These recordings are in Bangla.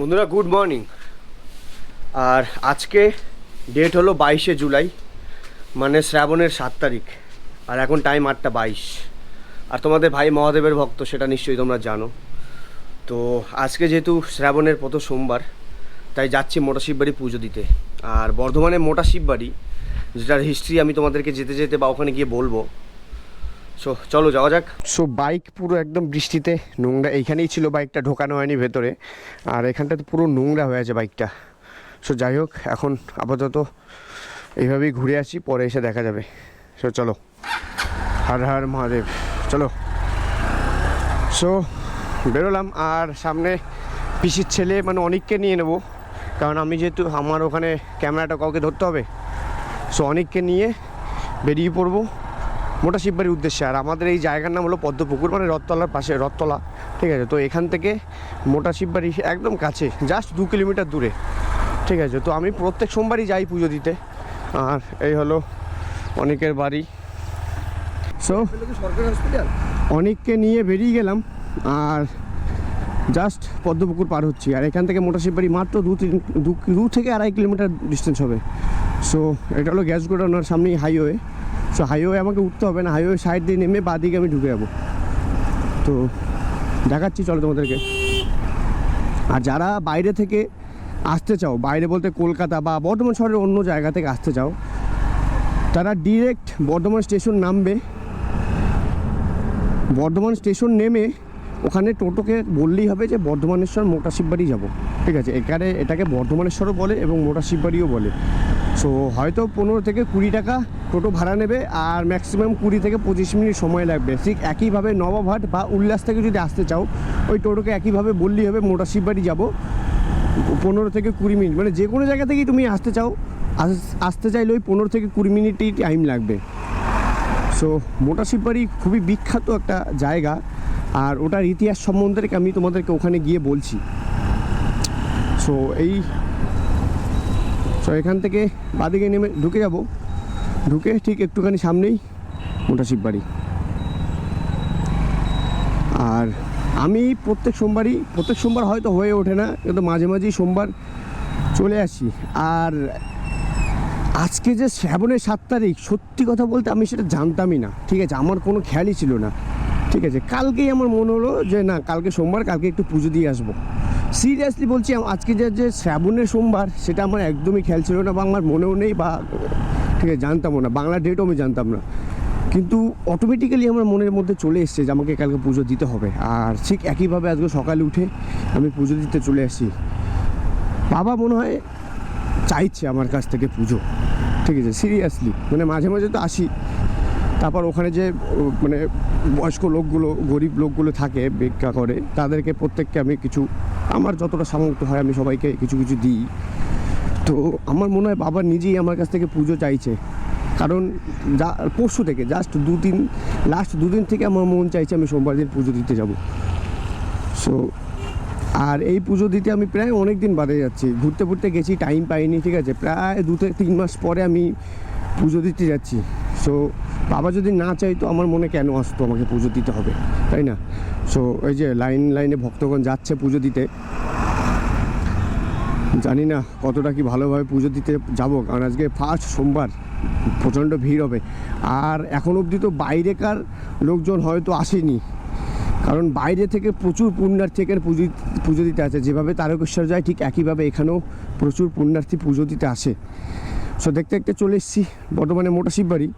বন্ধুরা গুড মর্নিং আর আজকে ডেট হলো বাইশে জুলাই মানে শ্রাবণের সাত তারিখ, আর এখন টাইম আটটা বাইশ। আর তোমাদের ভাই মহাদেবের ভক্ত, সেটা নিশ্চয়ই তোমরা জানো। তো আজকে যেহেতু শ্রাবণের প্রথম সোমবার, তাই যাচ্ছি মোটা শিববাড়ি পুজো দিতে। আর বর্ধমানে মোটা শিববাড়ি, যেটার হিস্ট্রি আমি তোমাদেরকে যেতে যেতে বা ওখানে গিয়ে বলব সো চলো যাওয়া যাক। সো বাইক পুরো একদম বৃষ্টিতে, নোংরা, এইখানেই ছিল বাইকটা ঢোকানো হয়নি ভেতরে। আর এখানটাতে পুরো নোংরা হয়ে আছে বাইকটা সো যাই হোক, এখন আপাতত এইভাবেই ঘুরে আসি, পরে এসে দেখা যাবে। সো চলো। হর হর মহাদেব। চলো। সো বেরোলাম, আর সামনে পিসির ছেলে মানে অনেককে নিয়ে নেব। কারণ আমি যেহেতু, আমার ওখানে ক্যামেরাটা কাউকে ধরতে হবে। সো অনেককে নিয়ে বেরিয়ে পড়ব। মোটা শিববাড়ির উদ্দেশ্যে। আর আমাদের এই জায়গার নাম হলো পদ্মপুকুর মানে রথতলার পাশে, রথতলা, ঠিক আছে? তো এখান থেকে মোটা শিববাড়ি একদম কাছে জাস্ট দু কিলোমিটার দূরে, ঠিক আছে? তো আমি প্রত্যেক সোমবারই যাই পুজো দিতে। আর এই হলো অনেকের বাড়ি। সো অনেককে নিয়ে বেরিয়ে গেলাম, আর জাস্ট পদ্মপুকুর পার হচ্ছি। আর এখান থেকে মোটা শিববাড়ি মাত্র দু তিন, দু থেকে আড়াই কিলোমিটার ডিস্টেন্স হবে। সো এটা হলো গ্যাস গোডাউনের সামনেই হাইওয়ে সো হাইওয়ে আমাকে উঠতে হবে না হাইওয়ে সাইড দিয়ে নেমে বাদিকে আমি ঢুকে যাব। তো দেখাচ্ছি, চলো তোমাদেরকে। আর যারা বাইরে থেকে আসতে চাও, বাইরে বলতে কলকাতা বা বর্ধমান শহরের অন্য জায়গা থেকে আসতে চাও, তারা ডিরেক্ট বর্ধমান স্টেশন নামবে। বর্ধমান স্টেশন নেমে ওখানে টোটোকে বললেই হবে যে বর্ধমানেশ্বর মোটা শিববাড়ি যাব। ঠিক আছে, এখানে এটাকে বর্ধমানেশ্বরও বলে এবং মোটা শিববাড়িও বলে। সো হয়তো পনেরো থেকে কুড়ি টাকা টোটো ভাড়া নেবে আর ম্যাক্সিমাম কুড়ি থেকে পঁচিশ মিনিট সময় লাগবে। ঠিক একইভাবে নবাবহাট বা উল্লাস থেকে যদি আসতে চাও, ওই টোটোকে একইভাবে বললেই হবে মোটা শিববাড়ি যাব। পনেরো থেকে কুড়ি মিনিট মানে যে কোনো জায়গা থেকেই তুমি আসতে চাও, আস- আসতে চাইলে ওই পনেরো থেকে কুড়ি মিনিটই টাইম লাগবে। সো মোটা শিববাড়ি খুবই বিখ্যাত একটা জায়গা আর ওটার ইতিহাস সম্বন্ধে আমি তোমাদেরকে ওখানে গিয়ে বলছি। সো এই সো এখান থেকে বাদিকে নেমে ঢুকে যাব। ঢুকে ঠিক একটুখানি সামনেই মোটা শিববাড়ি আর আমি প্রত্যেক সোমবারই, প্রত্যেক সোমবার হয়তো হয়ে ওঠে না, কিন্তু মাঝে মাঝেই সোমবার চলে আসি। আর আজকে যে শ্রাবণের সাত তারিখ, সত্যি কথা বলতে আমি সেটা জানতামই না। ঠিক আছে, আমার কোনো খেয়ালই ছিল না। ঠিক আছে, কালকেই আমার মনে হলো যে না, কালকে সোমবার, কালকে একটু পুজো দিয়ে আসব। সিরিয়াসলি বলছি আজকে যে যে শ্রাবণের সোমবার, সেটা আমার একদমই খেয়াল ছিল না বা আমার মনেও নেই বা ঠিক আছে জানতামও না। বাংলা ডেটও আমি জানতাম না। কিন্তু অটোমেটিক্যালি আমার মনের মধ্যে চলে এসছে যে, আমাকে কালকে পুজো দিতে হবে। আর ঠিক একইভাবে আজকে সকালে উঠে আমি পুজো দিতে চলে আসি। বাবা মনে হয় চাইছে আমার কাছ থেকে পুজো। ঠিক আছে সিরিয়াসলি মানে মাঝে মাঝে তো আসি। তারপর ওখানে যে মানে বয়স্ক লোকগুলো, গরিব লোকগুলো থাকে ভিক্ষা করে, তাদেরকে প্রত্যেককে আমি কিছু, আমার যতটা সামর্থ্য হয় আমি সবাইকে কিছু কিছু দিই। তো আমার মনে হয় বাবা নিজেই আমার কাছ থেকে পুজো চাইছে। কারণ যা, পরশু থেকে জাস্ট দুদিন লাস্ট দুদিন থেকে আমার মন চাইছে আমি সোমবার দিন পুজো দিতে যাব। সো আর এই পুজো দিতে আমি প্রায় অনেক দিন বাদে যাচ্ছি। ঘুরতে ঘুরতে গেছি টাইম পাইনি, ঠিক আছে? প্রায় দু থেকে তিন মাস পরে আমি পুজো দিতে যাচ্ছি। সো বাবা যদি না চাইতো আমার মনে কেন আসতো আমাকে পুজো দিতে হবে, তাই না? সো এই যে লাইন, লাইনে ভক্তগণ যাচ্ছে পুজো দিতে। জানি না কতটা কি ভালোভাবে পুজো দিতে যাব, কারণ আজকে ফার্স্ট সোমবার, প্রচণ্ড ভিড় হবে। আর এখন অবধি তো বাইরেকার লোকজন হয়তো আসেনি, কারণ বাইরে থেকে প্রচুর পুণ্যার্থী এখানে পুজো পুজো দিতে আসে। যেভাবে তারকেশ্বর যায় ঠিক একইভাবে এখানেও প্রচুর পুণ্যার্থী পুজো দিতে আসে। সো দেখতে দেখতে চলে এসেছি বর্ধমানে মোটা শিববাড়ি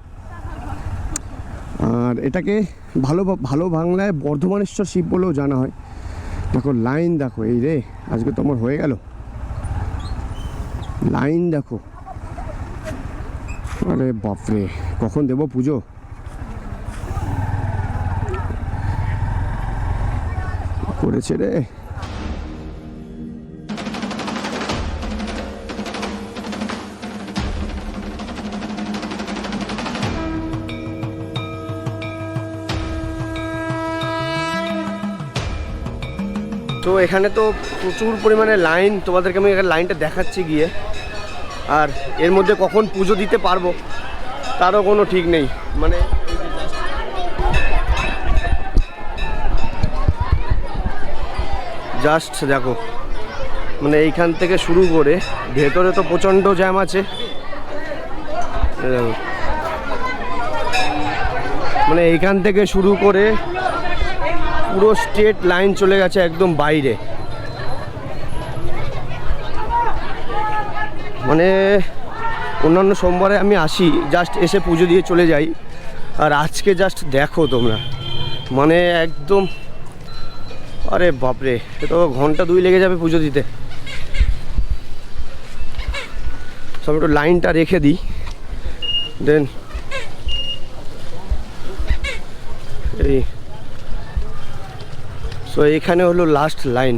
আর এটাকে ভালো ভালো বাংলায় বর্ধমানেশ্বর শিব বলেও জানা হয়। দেখো, লাইন দেখো, এই রে, আজকে তোমার হয়ে গেল। লাইন দেখো। আরে বাপরে, কখন দেবো পুজো? করেছে রে। তো এখানে তো প্রচুর পরিমাণে লাইন তোমাদেরকে আমি লাইনটা দেখাচ্ছি গিয়ে। আর এর মধ্যে কখন পুজো দিতে পারব, তারও কোনো ঠিক নেই। মানে জাস্ট দেখো মানে এইখান থেকে শুরু করে ভেতরে তো প্রচণ্ড জ্যাম আছে। মানে এইখান থেকে শুরু করে পুরো স্ট্রেট লাইন চলে গেছে একদম বাইরে। মানে অন্যান্য সোমবারে আমি আসি জাস্ট এসে পুজো দিয়ে চলে যাই। আর আজকে জাস্ট দেখো তোমরা। মানে একদম, আরে বাপরে, এ তো ঘণ্টা দুই লেগে যাবে পুজো দিতে। সব একটু লাইনটা রেখে দিই। দেন এই সো এখানে হলো লাস্ট লাইন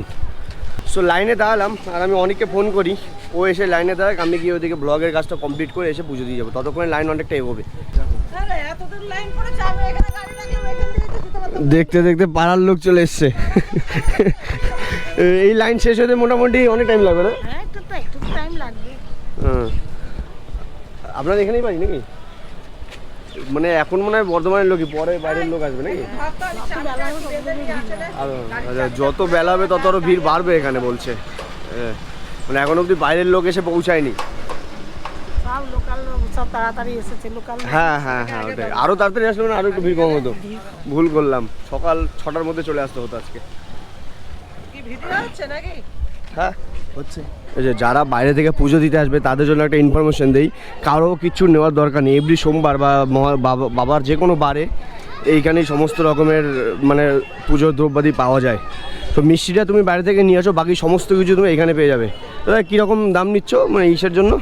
সো লাইনে দাঁড়ালাম আর আমি অনেককে ফোন করি ও এসে লাইনে দাঁড়াক আমি গিয়ে ওদিকে ব্লগের কাজটা কমপ্লিট করে এসে পুজো দিয়ে যাব। ততক্ষণে লাইন অনেকটা এগোবে। তো দেখতে দেখতে পাড়ার লোক চলে এসছে। এই লাইন শেষ হতে মোটামুটি অনেক টাইম লাগবে না? তো হ্যাঁ আপনার এখানেই পারি নাকি? মানে এখন মনে হয় বর্ধমানের লোকই পরে বাইরের লোক আসবে নাকি? আর আচ্ছা, যত বেলা হবে তত আরও ভিড় বাড়বে এখানে বলছে। মানে এখন অবধি বাইরের লোক এসে পৌঁছায়নি। হ্যাঁ হ্যাঁ হ্যাঁ ওটাই। আরও তাড়াতাড়ি আসলে না আরও একটু ভিড় কম হতো। ভুল করলাম। সকাল ছটার মধ্যে চলে আসতে হতো আজকে। হ্যাঁ হচ্ছে। যে যারা বাইরে থেকে পুজো দিতে আসবে, তাদের জন্য একটা ইনফরমেশন দেই। কারও কিছু নেওয়ার দরকার নেই। এভরি সোমবার বা বাবার যে কোনো বারে এইখানেই সমস্ত রকমের মানে পুজোর দ্রব্যাদি পাওয়া যায়। তো মিষ্টিটা তুমি বাইরে থেকে নিয়ে আসো, বাকি সমস্ত কিছু তুমি এখানে পেয়ে যাবে। দাদা, কীরকম দাম নিচ্ছ মানে ইসের জন্য?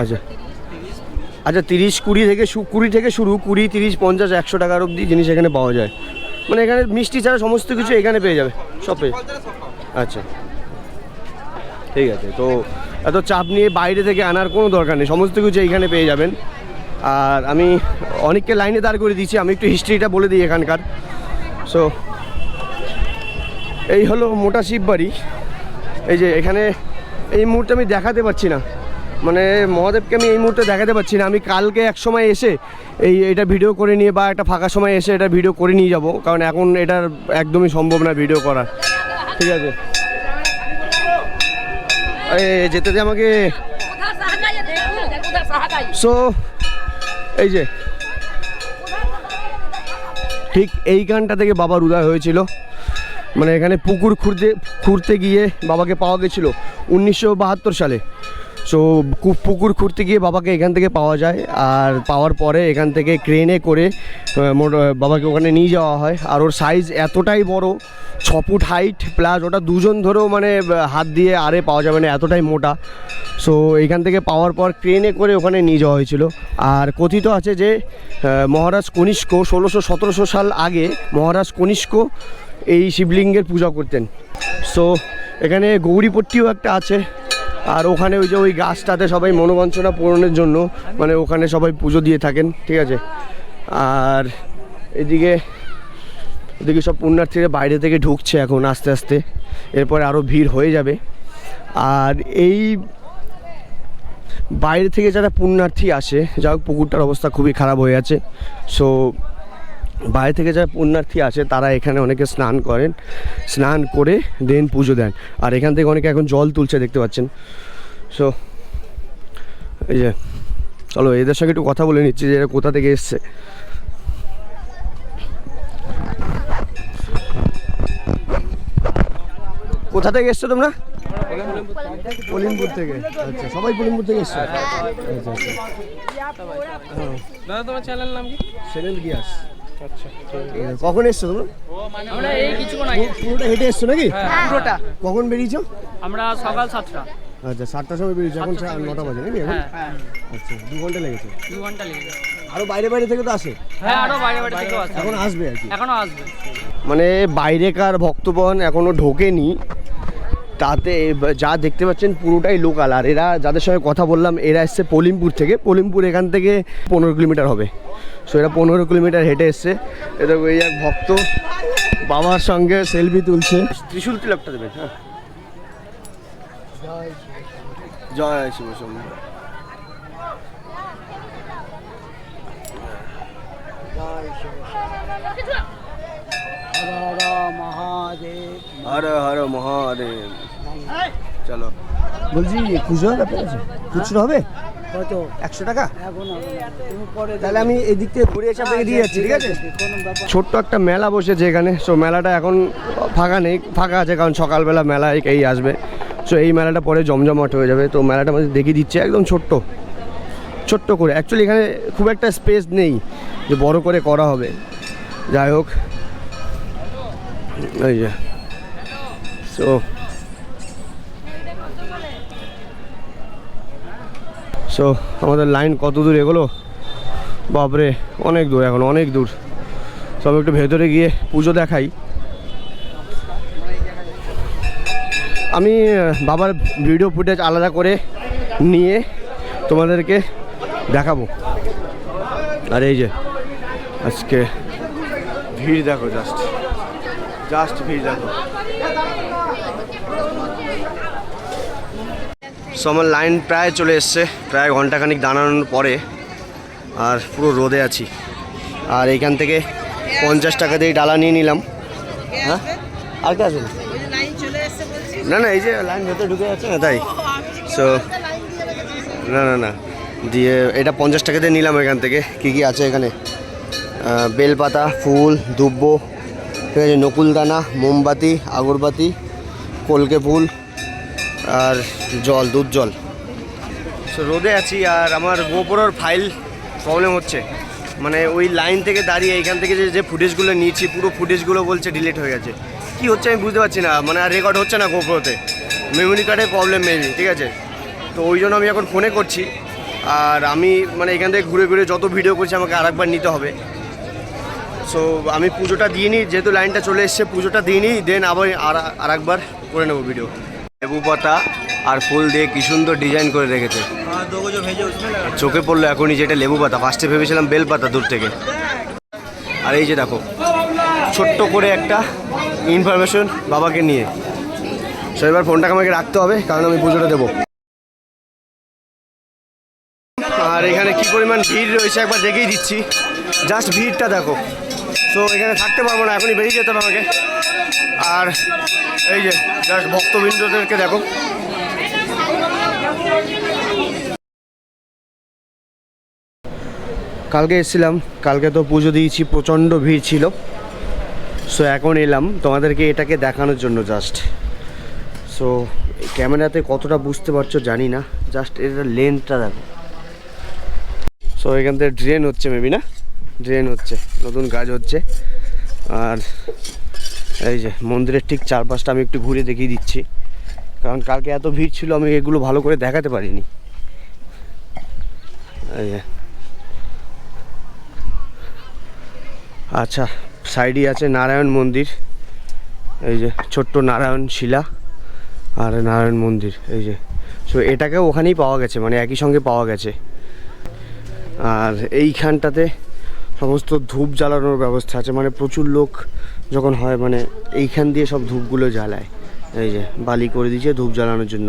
আচ্ছা। আচ্ছা তিরিশ কুড়ি থেকে কুড়ি থেকে শুরু, কুড়ি, তিরিশ, পঞ্চাশ, একশো টাকার অবধি জিনিস এখানে পাওয়া যায়। মানে এখানে মিষ্টি ছাড়া সমস্ত কিছু এখানে পেয়ে যাবে, সব পেয়ে আচ্ছা। ঠিক আছে, তো এত চাপ নিয়ে বাইরে থেকে আনার কোনো দরকার নেই, সমস্ত কিছু এইখানে পেয়ে যাবেন। আর আমি অনেককে লাইনে দাঁড় করে দিচ্ছি আমি একটু হিস্ট্রিটা বলে দিই এখানকার। সো এই হলো মোটা শিববাড়ি এই যে এখানে এই মুহূর্তে আমি দেখাতে পারছি না। মানে মহাদেবকে আমি এই মুহূর্তে দেখাতে পারছি না। আমি কালকে এক সময় এসে এই এটা ভিডিও করে নিয়ে বা একটা ফাঁকা সময় এসে এটা ভিডিও করে নিয়ে যাব। কারণ এখন এটার একদমই সম্ভব না ভিডিও করা ঠিক আছে। যেতে দে আমাকে। সো এই যে, ঠিক এই গানটা থেকে বাবার উদয় হয়েছিল। মানে এখানে পুকুর খুঁড়তে খুঁড়তে গিয়ে বাবাকে পাওয়া গেছিল উনিশশো বাহাত্তর সালে। সো পুকুর খুঁড়তে গিয়ে বাবাকে এখান থেকে পাওয়া যায়। আর পাওয়ার পরে এখান থেকে ক্রেনে করে বাবাকে ওখানে নিয়ে যাওয়া হয়। আর ওর সাইজ এতটাই বড়, ছ ফুট হাইট প্লাস ওটা দুজন ধরেও মানে হাত দিয়ে আরে পাওয়া যাবে না, এতটাই মোটা। সো এখান থেকে পাওয়ার পর ক্রেনে করে ওখানে নিয়ে যাওয়া হয়েছিল। আর কথিত আছে যে মহারাজ কনিষ্ক ষোলোশো সতেরোশো সাল আগে মহারাজ কনিষ্ক এই শিবলিঙ্গের পূজা করতেন। সো এখানে গৌরীপট্টিও একটা আছে। আর ওখানে ওই যে ওই গাছটাতে সবাই মনোবাঞ্ছনা পূরণের জন্য মানে ওখানে সবাই পুজো দিয়ে থাকেন, ঠিক আছে? আর এদিকে এদিকে সব পুণ্যার্থীরা বাইরে থেকে ঢুকছে এখন আস্তে আস্তে, এরপরে আরও ভিড় হয়ে যাবে। আর এই বাইরে থেকে যারা পুণ্যার্থী আসে যা হোক পুকুরটার অবস্থা খুবই খারাপ হয়ে আছে। সো বাইরে থেকে যারা পুণ্যার্থী আসে তারা এখানে অনেকে স্নান করেন স্নান করে দেন পুজো দেন। আর এখান থেকে অনেকে এখন জল তুলছে দেখতে পাচ্ছেন। সো এই যে চলো এদের সঙ্গে একটু কথা বলে নিচ্ছি যে এরা কোথা থেকে এসছে। কোথা থেকে এসছো তোমরা? কলিমপুর থেকে। আচ্ছা সবাই কলিমপুর থেকে এসছো? আচ্ছা আচ্ছা। দাদা তোমার চ্যানেল নাম কি? সেনেল গিয়াস কখন এসছো তোমরা? আমরা এই কিছুক্ষণ আগে পুরোটা হেঁটে এসছো নাকি? পুরোটা? কখন বেরিয়েছো? আমরা সকাল সাতটা। আচ্ছা সাতটার সময় বেরিয়েছো এখন নটা বাজে নাকি এখন? হ্যাঁ আচ্ছা দু ঘণ্টা লেগেছে। দু ঘণ্টা লেগে যাবে আরও বাইরে বাইরে থেকে তো আসে? হ্যাঁ আরও বাইরে বাইরে থেকেও আসবে এখন আসবে আর কি? এখনও আসবে। মানে বাইরেকার ভক্তগণ এখনও ঢোকেনি। তাতে যা দেখতে পাচ্ছেন পুরোটাই লোকাল আর এরা যাদের সঙ্গে কথা বললাম এরা এসছে পলিমপুর থেকে। পলিমপুর এখান থেকে পনেরো কিলোমিটার হবে। সো এরা পনেরো কিলোমিটার হেঁটে এসছে। এটা ওই এক ভক্ত বাবার সঙ্গে সেলফি তুলছে। ত্রিশুল তিলকটা দেবেন হ্যাঁ। জয় শিব শম্ভু হর হর মহাদেব। চলো। বলছি খুচরো হবে কাছে? খুচরো হবে? কত? একশো টাকা? তাহলে আমি এদিক থেকে ঘুরে এসে আপনাকে দিয়ে যাচ্ছি ঠিক আছে ছোট্ট একটা মেলা বসেছে এখানে। সো মেলাটা এখন ফাঁকা নেই ফাঁকা আছে কারণ সকালবেলা মেলা এই আসবে। সো এই মেলাটা পরে জমজমাট হয়ে যাবে। তো মেলাটা আমাদের দেখিয়ে দিচ্ছে একদম ছোট্ট। ছোট্ট করে। অ্যাকচুয়ালি এখানে খুব একটা স্পেস নেই যে বড় করে করা হবে। যাই হোক এই যে। সো সো আমাদের লাইন কত দূর এগোলো? বাপরে, অনেক দূর এখন, অনেক দূর। আমি একটু ভেতরে গিয়ে পুজো দেখাই। আমি বাবার ভিডিও ফুটেজ আলাদা করে নিয়ে তোমাদেরকে দেখাবো। আর এই যে, আজকে ভিড় দেখো জাস্ট জাস্ট ভিড় দেখো সো আমার লাইন প্রায় চলে এসছে, প্রায় ঘন্টাখানিক দাঁড়ানোর পরে আর পুরো রোদে আছি। আর এইখান থেকে পঞ্চাশ টাকা দিয়ে ডালা নিয়ে নিলাম। হ্যাঁ? আর কে আসবে ওই যে লাইন চলে এসছে বলছি না না, এই যে লাইন ভেতরে ঢুকে যাচ্ছে না, তাই? সো না না না, দিয়ে এটা পঞ্চাশ টাকা দিয়ে নিলাম এখান থেকে। কী কী আছে এখানে? বেলপাতা, ফুল, দুব্ব ঠিক আছে, নকুলদানা, মোমবাতি, আগরবাতি, কলকে ফুল আর জল, দুধ, জল। সো রোদে আছি আর আমার গোপরের ফাইল প্রবলেম হচ্ছে। মানে ওই লাইন থেকে দাঁড়িয়ে এখান থেকে যে যে ফুটেজগুলো নিয়েছি, পুরো ফুটেজগুলো বলছে ডিলিট হয়ে গেছে। কি হচ্ছে আমি বুঝতে পারছি না মানে আর রেকর্ড হচ্ছে না গোপ্রোতে। মেমোরি কার্ডের প্রবলেম মেবি ঠিক আছে? তো ওই জন্য আমি এখন ফোনে করছি। আর আমি মানে এখান থেকে ঘুরে ঘুরে যত ভিডিও করছি, আমাকে আরেকবার নিতে হবে। সো আমি পুজোটা দিয়ে নিই যেহেতু লাইনটা চলে এসছে, পুজোটা দিয়ে নিই দেন আবার আর একবার করে নেব ভিডিও লেবু পাতা আর ফুল দিয়ে কি সুন্দর ডিজাইন করে রেখেছে। চোখে পড়ল এখনই যেটা লেবু পাতা ফার্স্টে ভেবেছিলাম বেল পাতা দূর থেকে। আর এই যে দেখো, ছোট্ট করে একটা ইনফরমেশন বাবাকে নিয়ে। সো এবার ফোনটাকে আমাকে রাখতে হবে, কারণ আমি পুজোটা দেবো। আর এখানে কি পরিমাণ ভিড় রয়েছে, একবার দেখেই দিচ্ছি। জাস্ট ভিড়টা দেখো। তো এখানে থাকতে পারব না, এখনই বেরিয়ে যেতে হবে আমাকে। আর এই যে জাস্ট ভক্তবৃন্দদেরকে দেখো। কালকে এসেছিলাম, কালকে তো পুজো দিয়েছি, প্রচণ্ড ভিড় ছিল। সো এখন এলাম, তোমাদেরকে এটাকে দেখানোর জন্য জাস্ট সো ক্যামেরাতে কতটা বুঝতে পারছ জানি না জাস্ট এটা লেন্থটা দেখো। সো এখান থেকে ড্রেন হচ্ছে মেবি না? ড্রেন হচ্ছে, নতুন কাজ হচ্ছে। আর এই যে মন্দিরের ঠিক চারপাশটা আমি একটু ঘুরে দেখিয়ে দিচ্ছি। কারণ কালকে এত ভিড় ছিল, আমি এগুলো ভালো করে দেখাতে পারিনি। এই যে। আচ্ছা সাইডে আছে নারায়ণ মন্দির। এই যে ছোট্ট নারায়ণ শিলা আর নারায়ণ মন্দির, এই যে। সো এটাকেও ওখানেই পাওয়া গেছে মানে একই সঙ্গে পাওয়া গেছে। আর এইখানটাতে সমস্ত ধূপ জ্বালানোর ব্যবস্থা আছে। মানে প্রচুর লোক যখন হয় মানে এইখান দিয়ে সব ধূপগুলো জ্বালায়। এই যে বালি করে দিয়েছে ধূপ জ্বালানোর জন্য।